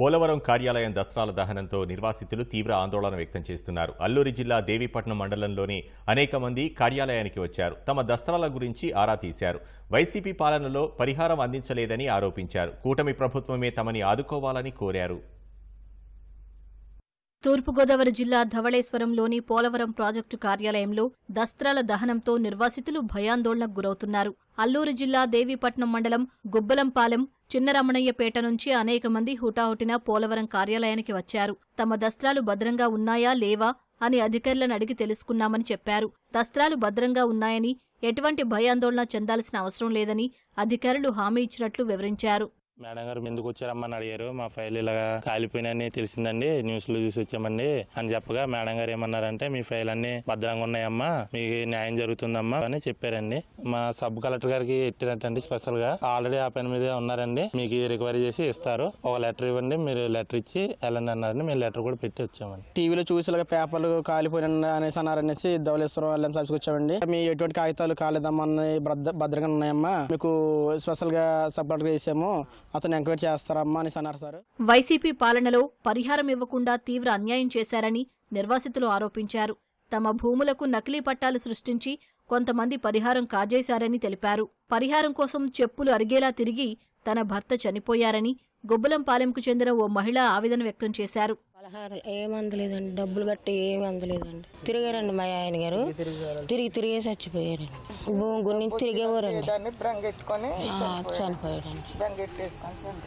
పోలవరం కార్యాలయం దసరాల దహనంతో నిర్వాసితులు తీవ్ర ఆందోళన వ్యక్తం చేస్తున్నారు. అల్లూరి జిల్లా దేవీపట్నం మండలంలోని అనేక మంది కార్యాలయానికి వచ్చారు. తమ దస్త్రాల గురించి ఆరా తీశారు. వైసీపీ పాలనలో పరిహారం అందించలేదని ఆరోపించారు. కూటమి ప్రభుత్వమే తమని ఆదుకోవాలని కోరారు. తూర్పుగోదావరి జిల్లా ధవళేశ్వరంలోని పోలవరం ప్రాజెక్టు కార్యాలయంలో దస్త్రాల దహనంతో నిర్వాసితులు భయాందోళనకు గురవుతున్నారు. అల్లూరు జిల్లా దేవీపట్నం మండలం గుబ్బలంపాలెం చిన్నరమణయ్యపేట నుంచి అనేక మంది హుటాహుటిన పోలవరం కార్యాలయానికి వచ్చారు. తమ దస్త్రాలు భద్రంగా ఉన్నాయా లేవా అని అధికారులను అడిగి తెలుసుకున్నామని చెప్పారు. దస్త్రాలు భద్రంగా ఉన్నాయని ఎటువంటి భయాందోళన చెందాల్సిన అవసరం లేదని అధికారులు హామీ ఇచ్చినట్లు వివరించారు. మేడం గారు ఎందుకు వచ్చారమ్మని అడిగారు. మా ఫైల్ ఇలాగా కాలిపోయినని తెలిసిందండి. న్యూస్లో చూసి వచ్చామండి అని చెప్పగా మేడం గారు ఏమన్నారంటే మీ ఫైల్ అన్ని భద్రంగా ఉన్నాయమ్మా. మీకు న్యాయం జరుగుతుందమ్మా అని చెప్పారండి. మా సబ్ కలెక్టర్ గారికి ఎట్టినట్టండి స్పెషల్గా ఆల్రెడీ ఆ పని మీద ఉన్నారండి. మీకు రికవరీ చేసి ఇస్తారు. ఒక లెటర్ ఇవ్వండి. మీరు లెటర్ ఇచ్చి వెళ్ళండి అన్నారండి. మేము లెటర్ కూడా పెట్టి వచ్చామండి. టీవీలో చూసి ఇలాగ పేపర్లు కాలిపోయిన అనేసి అన్నారనేసి ధవలేశ్వరం వెళ్ళని తీసుకొచ్చామండి మీ ఎటువంటి కాగితాలు కాలేదమ్మా? అన్ని భద్ర- భద్రంగా ఉన్నాయమ్మా. మీకు స్పెషల్గా సబ్ కలెక్టర్ చేసాము. అతను ఎంక్వైరీ చేస్తారమ్మా అని అన్నారు సార్. వైసీపీ పాలనలో పరిహారం ఇవ్వకుండా తీవ్ర అన్యాయం చేశారని నిర్వాసితులు ఆరోపించారు. తమ భూములకు నకిలీ పట్టాలు సృష్టించి కొంతమంది పరిహారం కాజేశారని తెలిపారు. పరిహారం కోసం చెప్పులు అరిగేలా తిరిగి తన భర్త చనిపోయారని గుబ్బలంపాలెంకు చెందిన ఓ మహిళ ఆవేదన వ్యక్తం చేశారు. పలహారం ఏం అందలేదండి డబ్బులు గట్టి ఏమి అందలేదండి తిరిగారండి మా ఆయన గారు. తిరిగి తిరిగే చచ్చిపోయారండి. భూమి గురించి తిరిగేవారండి. చనిపోయాడండి.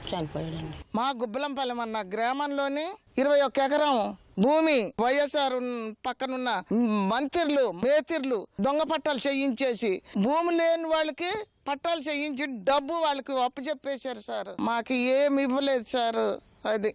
చనిపోయాడండి. మా గుబ్బలంపల్లి అన్న గ్రామంలోని ఇరవై ఒక్క ఎకరం భూమి వైఎస్ఆర్ పక్కనున్న మంత్రులు మేతిర్లు దొంగ పట్టాలు చేయించేసి భూమి లేని వాళ్ళకి పట్టాలు చేయించి డబ్బు వాళ్ళకి అప్పు చెప్పేశారు సార్. మాకు ఏమి ఇవ్వలేదు సార్. అది.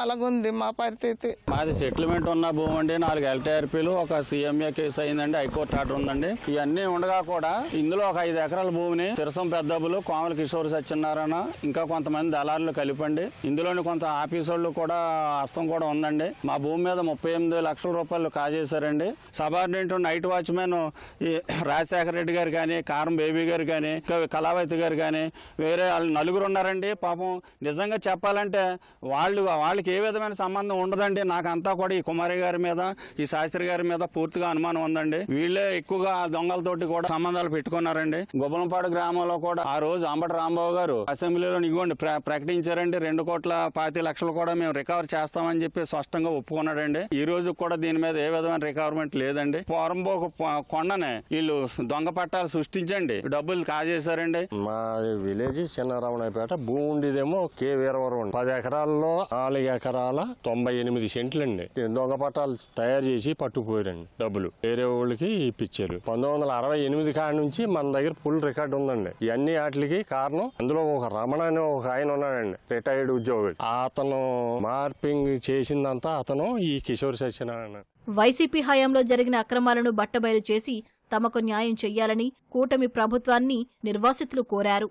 అలాగుంది మా పరిస్థితి. మాది సెటిల్మెంట్ ఉన్న భూమి అండి నాలుగు ఎల్టీఆర్పీలు ఒక సీఎంఏ కేసు అయిందండి హైకోర్టు ఆర్డర్ ఉందండి. ఇవన్నీ ఉండగా కూడా ఇందులో ఒక ఐదు ఎకరాల భూమిని సిరసం పెద్దబులు కోమల కిషోర్ సత్యనారాయణ ఇంకా కొంతమంది దళారులు కలిపండి. ఇందులోని కొంత ఆఫీసర్లు కూడా హస్తం కూడా ఉందండి. మా భూమి మీద ముప్పై ఎనిమిది లక్షల రూపాయలు కాజేశారండి. సబార్డినేట్ నైట్ వాచ్మెన్ ఈ రాజశేఖర రెడ్డి గారు కానీ కారం బేబీ గారు కానీ కళావతి గారు కానీ వేరే వాళ్ళు నలుగురు ఉన్నారండి. పాపం నిజంగా చెప్పాలంటే వాళ్ళు వాళ్ళకి ఏ విధమైన సంబంధం ఉండదండి. నాకంతా కూడా ఈ కుమారి గారి మీద ఈ శాస్త్రి గారి మీద పూర్తిగా అనుమానం ఉందండి. వీళ్ళే ఎక్కువగా దొంగలతోటి కూడా సంబంధాలు పెట్టుకున్నారండి. గుబ్బలంపాడు గ్రామంలో కూడా ఆ రోజు అంబటి రాంబాబు గారు అసెంబ్లీలో ఇవ్వండి ప్ర- ప్రకటించారండి. రెండు కోట్ల పాతి లక్షలు కూడా మేము రికవర్ చేస్తామని చెప్పి స్పష్టంగా ఒప్పుకున్నాడండి. ఈ రోజు కూడా దీని మీద ఏ విధమైన రికవర్మెంట్ లేదండి. పోరంబోకు కొండనే వీళ్ళు దొంగ పట్టాలు సృష్టించండి. డబ్బులు కాజేశారండి. మా విలేజ్ చిన్నరామణపేట భూమి ఉండేదేమో కే వీరవరం పది ఎకరాల్లో నాలుగు ఎకరాల తొంభై ఎనిమిది సెంట్లండి. దొంగ పట్టాలు తయారు చేసి పట్టుకుపోయారండి డబ్బులు. వేరే వాళ్ళకి ఇప్పించారు. పంతొమ్మిది వందల అరవై ఎనిమిది కాడ నుంచి మన దగ్గర ఫుల్ రికార్డు ఉందండి. ఇవన్నీ వాటికి కారణం అందులో ఒక రమణ అనే ఒక ఆయన ఉన్నాడండి రిటైర్డ్ ఉద్యోగి. అతను మార్పింగ్ చేసిందంతా అతను ఈ కిషోర్ సత్యనారాయణ. వైసీపీ హయాంలో జరిగిన అక్రమాలను బట్టబయలు చేసి తమకు న్యాయం చెయ్యాలని కూటమి ప్రభుత్వాన్ని నిర్వాసితులు కోరారు.